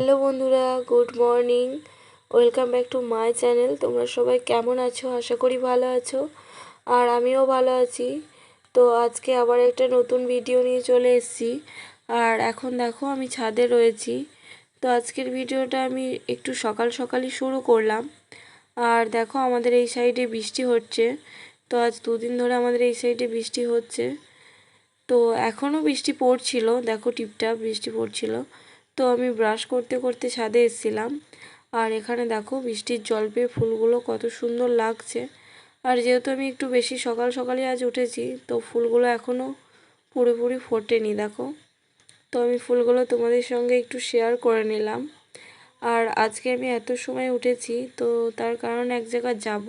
Hello বন্ধুরা, good morning. Welcome back to my channel. তোমরা সবাই কেমন আছো? আশা করি ভালো আছো। আর আমিও ভালো আছি। তো আজকে আবার একটা নতুন ভিডিও নিয়ে চলে এসেছি। আর এখন দেখো, আমি ছাদে রয়েছি। তো আজকের ভিডিওটা আমি একটু সকাল সকালই শুরু করলাম। আর দেখো, আমাদের এই সাইডে বৃষ্টি হচ্ছে। তো আজ দুদিন ধরে আমাদের এই সাইডে বৃষ্টি হচ্ছে। তো এখনও বৃষ্টি পড়ছিল। দেখো, টিপটাপ বৃষ্টি পড়ছিল। তো আমি ব্রাশ করতে করতে ছাদে এসেছিলাম। আর এখানে দেখো বৃষ্টির জল পেয়ে ফুলগুলো কত সুন্দর লাগছে। আর যেহেতু আমি একটু বেশি সকাল সকালে আজ উঠেছি, তো ফুলগুলো এখনও পুরোপুরি ফোটেনি, দেখো। তো আমি ফুলগুলো তোমাদের সঙ্গে একটু শেয়ার করে নিলাম। আর আজকে আমি এত সময় উঠেছি, তো তার কারণ এক জায়গায় যাব।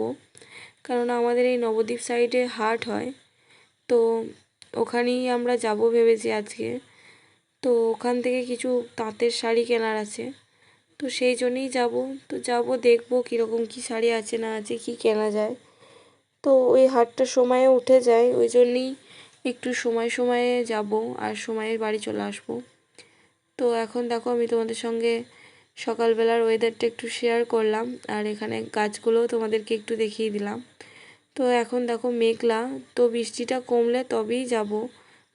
কারণ আমাদের এই নবদ্বীপ সাইডে হাট হয়, তো ওখানেই আমরা যাব ভেবেছি আজকে। তো ওখান থেকে কিছু তাঁতের শাড়ি কেনার আছে। তো সেই জন্যেই যাব। তো যাব, দেখব কীরকম কী শাড়ি আছে না আছে, কি কেনা যায়। তো ওই হাটটার সময়ে উঠে যায়, ওই জন্যই একটু সময় সময়ে যাব আর সময়ে বাড়ি চলে আসব। তো এখন দেখো আমি তোমাদের সঙ্গে সকালবেলার ওয়েদারটা একটু শেয়ার করলাম আর এখানে গাছগুলোও তোমাদেরকে একটু দেখিয়ে দিলাম। তো এখন দেখো মেঘলা, তো বৃষ্টিটা কমলে তবেই যাব।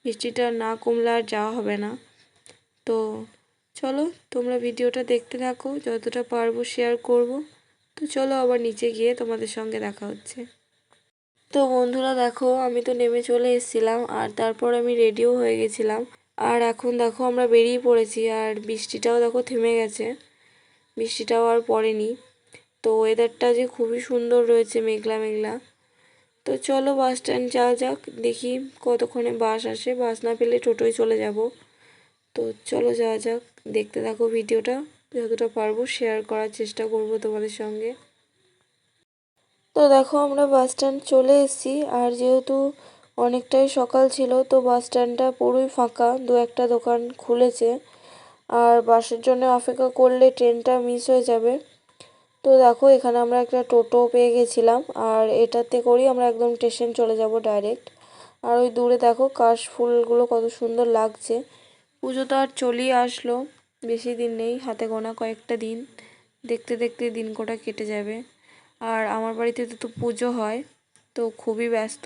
বৃষ্টিটা না কমলে আর যাওয়া হবে না। তো চলো তোমরা ভিডিওটা দেখতে থাকো, যতটা পারব শেয়ার করব। তো চলো আবার নিচে গিয়ে তোমাদের সঙ্গে দেখা হচ্ছে। তো বন্ধুরা দেখো, আমি তো নেমে চলে এসেছিলাম আর তারপর আমি রেডিও হয়ে গেছিলাম। আর এখন দেখো আমরা বেরিয়ে পড়েছি আর বৃষ্টিটাও দেখো থেমে গেছে। বৃষ্টিটাও আর পড়েনি। তো ওয়েদারটা যে খুবই সুন্দর রয়েছে, মেঘলা মেঘলা। তো চলো বাস স্ট্যান্ড যাওয়া যাক, দেখি কতক্ষণে বাস আসে। বাস না পেলে টোটোয় চলে যাব। তো চলো যাওয়া যাক। দেখতে থাকো ভিডিওটা। যতটা পারব শেয়ার করার চেষ্টা করব তোমাদের সঙ্গে। তো দেখো আমরা বাস স্ট্যান্ড চলে এসেছি। আর যেহেতু অনেকটাই সকাল ছিল, তো বাস স্ট্যান্ডটা পুরোই ফাঁকা। দু একটা দোকান খুলেছে। আর বাসের জন্য অপেক্ষা করলে ট্রেনটা মিস হয়ে যাবে। তো দেখো এখানে আমরা একটা টোটো পেয়ে গেছিলাম। আর এটাতে করেই আমরা একদম স্টেশন চলে যাব ডাইরেক্ট আর ওই দূরে দেখো কাশ ফুলগুলো কত সুন্দর লাগছে। পুজো তো আর চলেই আসলো। বেশি দিন নেই, হাতে গোনা কয়েকটা দিন। দেখতে দেখতে দিন কটা কেটে যাবে। আর আমার বাড়িতে তো পুজো হয়, তো খুবই ব্যস্ত।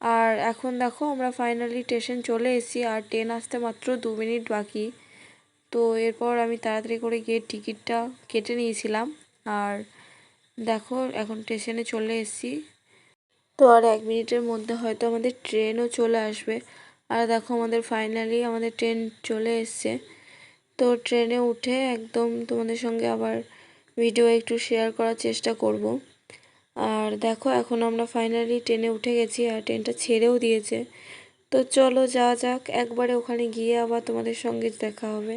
আর এখন দেখো, আমরা ফাইনালি স্টেশন চলে এসেছি, আর ট্রেন আসতে মাত্র দু মিনিট বাকি। তো এরপর আমি তাড়াতাড়ি করে গিয়ে টিকিটটা কেটে নিয়েছিলাম। আর দেখো, এখন স্টেশনে চলে এসেছি। তো আর এক মিনিটের মধ্যে হয়তো আমাদের ট্রেনও চলে আসবে। আর দেখো আমাদের ফাইনালি আমাদের ট্রেন চলে এসছে। তো ট্রেনে উঠে একদম তোমাদের সঙ্গে আবার ভিডিও একটু শেয়ার করার চেষ্টা করব। আর দেখো এখন আমরা ফাইনালি ট্রেনে উঠে গেছি আর ট্রেনটা ছেড়েও দিয়েছে। তো চলো যা যাক, একবারে ওখানে গিয়ে আবার তোমাদের সঙ্গে দেখা হবে।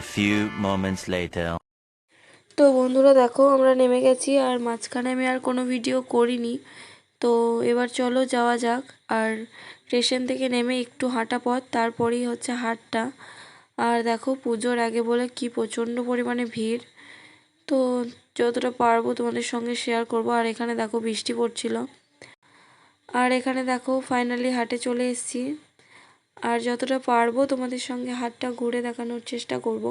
Few moments later. তো বন্ধুরা দেখো, আমরা নেমে গেছি আর মাঝখানে আমি আর কোনো ভিডিও করিনি। তো এবার চলো যাওয়া যাক। আর স্টেশন থেকে নেমে একটু হাঁটা পথ, তারপরেই হচ্ছে হাটটা। আর দেখো, পুজোর আগে বলে কি প্রচণ্ড পরিমাণে ভিড়। তো যতটা পারব তোমাদের সঙ্গে শেয়ার করব। আর এখানে দেখো বৃষ্টি পড়ছিল। আর এখানে দেখো ফাইনালি হাটে চলে এসেছি। আর যতটা পারব তোমাদের সঙ্গে হাটটা ঘুরে দেখানোর চেষ্টা করব।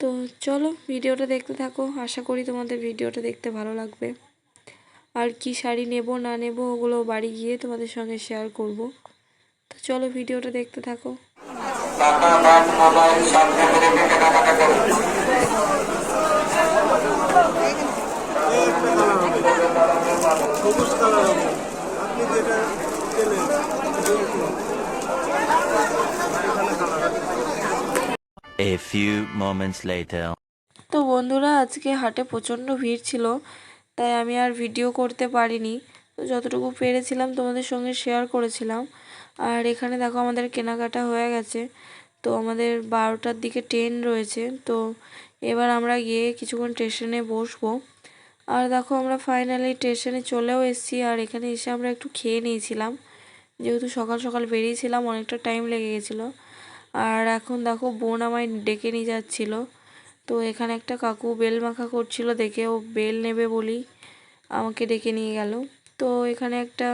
তো চলো ভিডিওটা দেখতে থাকো, আশা করি তোমাদের ভিডিওটা দেখতে ভালো লাগবে। আর কি শাড়ি নেব, না নেব, ওগুলো বাড়ি গিয়ে তোমাদের সঙ্গে শেয়ার করব। তো চলো ভিডিওটা দেখতে থাকো। সবুজ কালার আপনি যেটা কেনেন এখানে কালার আছে A few moments later. তো বন্ধুরা, আজকে হাটে প্রচণ্ড ভিড় ছিল, তাই আমি আর ভিডিও করতে পারিনি। তো যতটুকু পেরেছিলাম তোমাদের সঙ্গে শেয়ার করেছিলাম। আর এখানে দেখো আমাদের কেনাকাটা হয়ে গেছে। তো আমাদের বারোটার দিকে ট্রেন রয়েছে। তো এবার আমরা গিয়ে কিছুক্ষণ স্টেশনে বসবো। আর দেখো আমরা ফাইনালি স্টেশনে চলেও এসেছি। আর এখানে এসে আমরা একটু খেয়ে নিয়েছিলাম। যেহেতু সকাল সকাল বেরিয়েছিলাম, অনেকটা টাইম লেগে গেছিল। আর এখন দেখো বোন আমায় ডেকে নিয়ে যাচ্ছিল। তো এখানে একটা কাকু বেল মাখা করছিল, দেখে ও বেল নেবে বলি আমাকে ডেকে নিয়ে গেল। তো এখানে একটা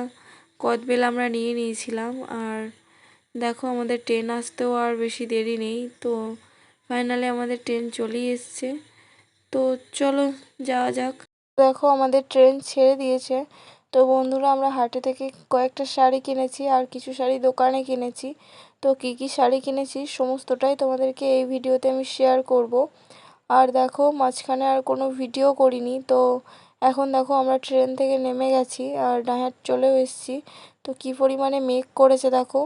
কদবেল আমরা নিয়ে নিয়েছিলাম আর দেখো আমাদের ট্রেন আসতেও আর বেশি দেরি নেই। তো ফাইনালি আমাদের ট্রেন চলেই এসছে। তো চলো যাওয়া যাক। দেখো আমাদের ট্রেন ছেড়ে দিয়েছে। তো বন্ধুরা আমরা হাটে থেকে কয়েকটা শাড়ি কিনেছি আর কিছু শাড়ি দোকানে কিনেছি। তো কী কী শাড়ি কিনেছি সমস্তটাই তোমাদেরকে এই ভিডিওতে আমি শেয়ার করব। আর দেখো, মাঝখানে আর কোনো ভিডিও করিনি। তো এখন দেখো, আমরা ট্রেন থেকে নেমে গেছি আর ডাহাট চলেও এসেছি। তো কী পরিমাণে মেঘ করেছে দেখো।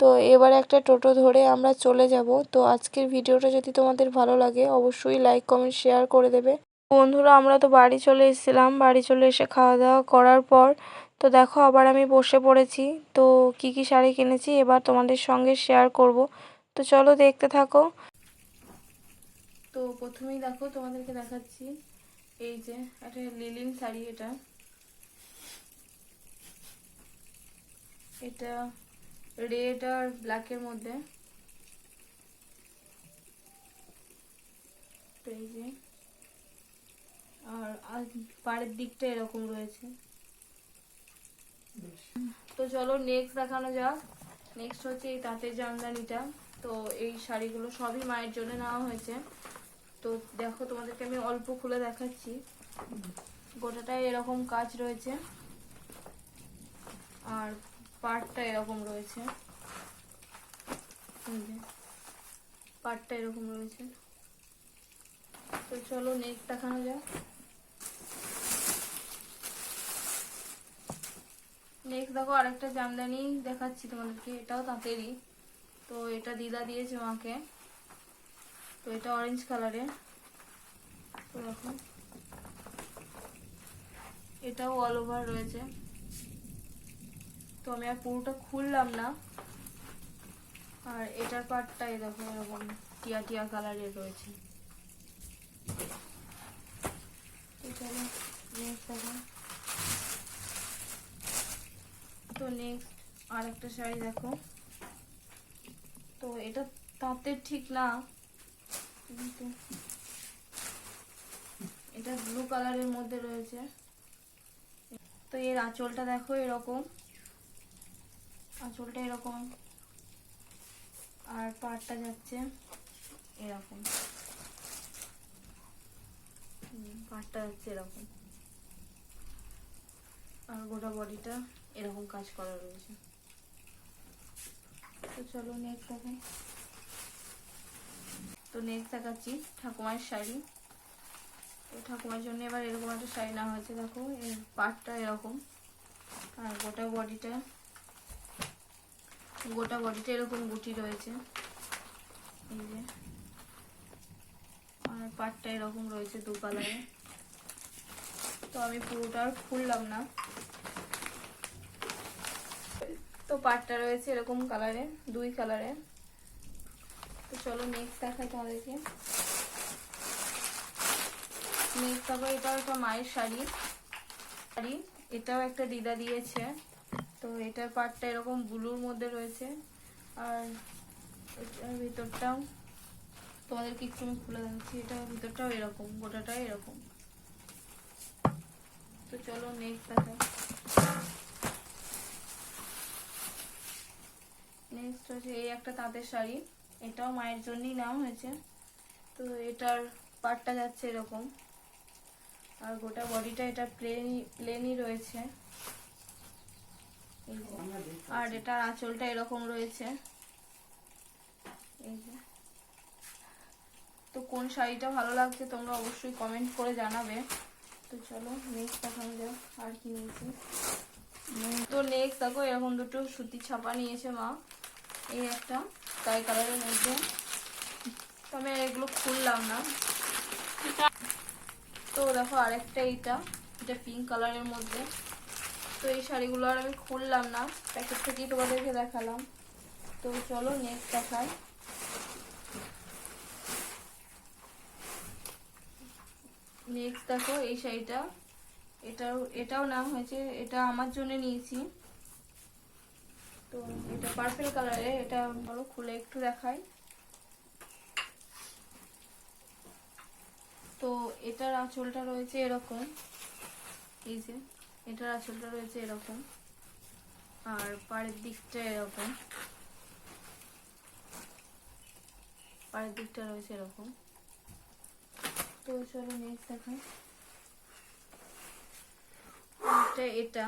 তো এবার একটা টোটো ধরে আমরা চলে যাব। তো আজকের ভিডিওটা যদি তোমাদের ভালো লাগে, অবশ্যই লাইক কমেন্ট শেয়ার করে দেবে। বন্ধুরা, আমরা তো বাড়ি চলে এসেছিলাম। বাড়ি চলে এসে খাওয়া দাওয়া করার পর তো দেখো, আবার আমি বসে পড়েছি। তো কি কি শাড়ি কিনেছি এবার তোমাদের সঙ্গে শেয়ার করব। তো চলো দেখতে থাকো। তো প্রথমেই দেখো, তোমাদেরকে দেখাচ্ছি। এই যে, একটা লিলিন শাড়ি এটা। এটা রেড আর ব্ল্যাকের মধ্যে। এই যে, আর পাড়ের দিকটা এরকম রয়েছে। তো চলো নেক্সট দেখানো যাক। নেক্সট হচ্ছে এই তাঁতের জামদানিটা। তো এই শাড়িগুলো সবই মায়ের জন্য নেওয়া হয়েছে। তো দেখো তোমাদেরকে আমি অল্প খুলে দেখাচ্ছি। গোটাটায় এরকম কাজ রয়েছে। আর পাটটা এরকম রয়েছে। পাটটা এরকম রয়েছে। তো চলো নেক্সট দেখানো যাক। নেক্সট দেখো আরেকটা জামদানি দেখাচ্ছি তোমাদেরকে, এটাও তাঁতেরই। তো এটা দিদা দিয়েছে আমাকে তো এটা অরেঞ্জ কালারের তো দেখো। এটাও অল ওভার রয়েছে। তো আমি আর পুরোটা খুললাম না। আর এটার পার্টটা এই দেখো, এরকম টিয়া টিয়া কালারের রয়েছে। চলো নেক্সট দেখো। তো নেক্সট আর একটা শাড়ি দেখো। তো এটা তাঁতের ঠিক না, কিন্তু এটা ব্লু কালারের মধ্যে রয়েছে। তো এর আঁচলটা দেখো এরকম। আঁচলটা এরকম। আর পাড়টা যাচ্ছে এরকম। পাড়টা যাচ্ছে এরকম। আর গোটা বডিটা এরকম কাজ করা রয়েছে। তো চলো নেক্সট দেখো। তো নেক্সট দেখাচ্ছি ঠাকুমার শাড়ি। তো ঠাকুমার জন্য এবার এরকম একটা শাড়ি নেওয়া হয়েছে, দেখো, এর পাটটা এরকম। আর গোটা বডিটা গোটা বডিটা এরকম গুটি রয়েছে। এই যে। আর পাটটা এরকম রয়েছে দু কালারে তো আমি পুরোটা আর খুললাম না। তো পাটটা রয়েছে এরকম কালারে দুই কালারে তো চলো নেক্সট দেখাই তোমাদেরকে। নেক্সট তারপর এটাও একটা মায়ের শাড়ি। শাড়ি, এটাও একটা দিদা দিয়েছে। তো এটার পাটটা এরকম ব্লুর মধ্যে রয়েছে। আর এটার ভিতরটাও, তোমাদেরকে একটু আমি খুলে দেখাচ্ছি এটা ভিতরটাও এরকম, গোটাটাই এরকম। তো চলো নেক্সট দেখাই। নেক্সট হচ্ছে এই একটা তাঁতের শাড়ি। এটাও মায়ের জন্যই নেওয়া হয়েছে। তো এটার পাটটা যাচ্ছে এরকম। আর গোটা বডিটা এটা প্লেনই প্লেনই রয়েছে। আর এটার আঁচলটা এরকম রয়েছে। এই যে। তো কোন শাড়িটা ভালো লাগছে তোমরা অবশ্যই কমেন্ট করে জানাবে। তো চলো নেক্সট দেখানো যাক আর কি নিয়েছি? তো নেক্সট দেখো, এরকম দুটো সুতির ছাপা নিয়েছে মা। এই একটা স্কাই কালারের মধ্যে। তো আমি এগুলো খুললাম না। তো দেখো আরেকটা এইটা, এটা পিঙ্ক কালারের মধ্যে। তো এই শাড়িগুলো আর আমি খুললাম না প্যাকেট থেকেই তোমাদেরকে দেখালাম। তো চলো নেক্সট দেখাই। নেক্সট দেখো এই শাড়িটা। এটাও এটাও নাম হয়েছে, এটা আমার জন্য নিয়েছি। তো এটা পার্পেল কালারে এটা বলো খুলে একটু দেখাই। তো এটার আঁচলটা রয়েছে এরকম, এই যে, এটার আঁচলটা রয়েছে এরকম, আর পাড়ের দিকটা এরকম। পাড়ের দিকটা রয়েছে এরকম। তো চলো নেক্সট দেখাই। এটা।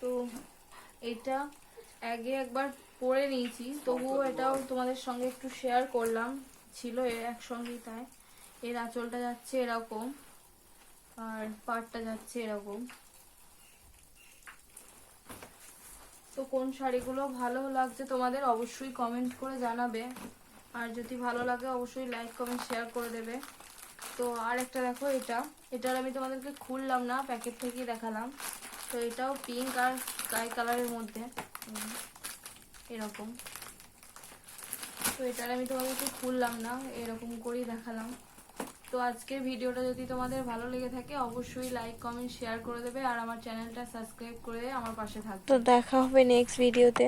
তো এটা আগে একবার পরে নিয়েছি, তবুও এটাও তোমাদের সঙ্গে একটু শেয়ার করলাম, ছিল এর একসঙ্গেই তাই। এর আঁচলটা যাচ্ছে এরকম, আর পাটটা যাচ্ছে এরকম। তো কোন শাড়িগুলো ভালো লাগছে তোমাদের অবশ্যই কমেন্ট করে জানাবে, আর যদি ভালো লাগে অবশ্যই লাইক কমেন্ট শেয়ার করে দেবে। তো আর একটা দেখো এটা, এটার আমি তোমাদেরকে খুললাম না প্যাকেট থেকেই দেখালাম। তো এটাও পিঙ্ক আর স্কাই কালারের মধ্যে। এরকম। তো এটার আমি তোমাদেরকে খুললাম না, এরকম করেই দেখালাম। তো আজকের ভিডিওটা যদি তোমাদের ভালো লেগে থাকে, অবশ্যই লাইক কমেন্ট শেয়ার করে দেবে আর আমার চ্যানেলটা সাবস্ক্রাইব করে আমার পাশে থাকবে। তো দেখা হবে নেক্সট ভিডিওতে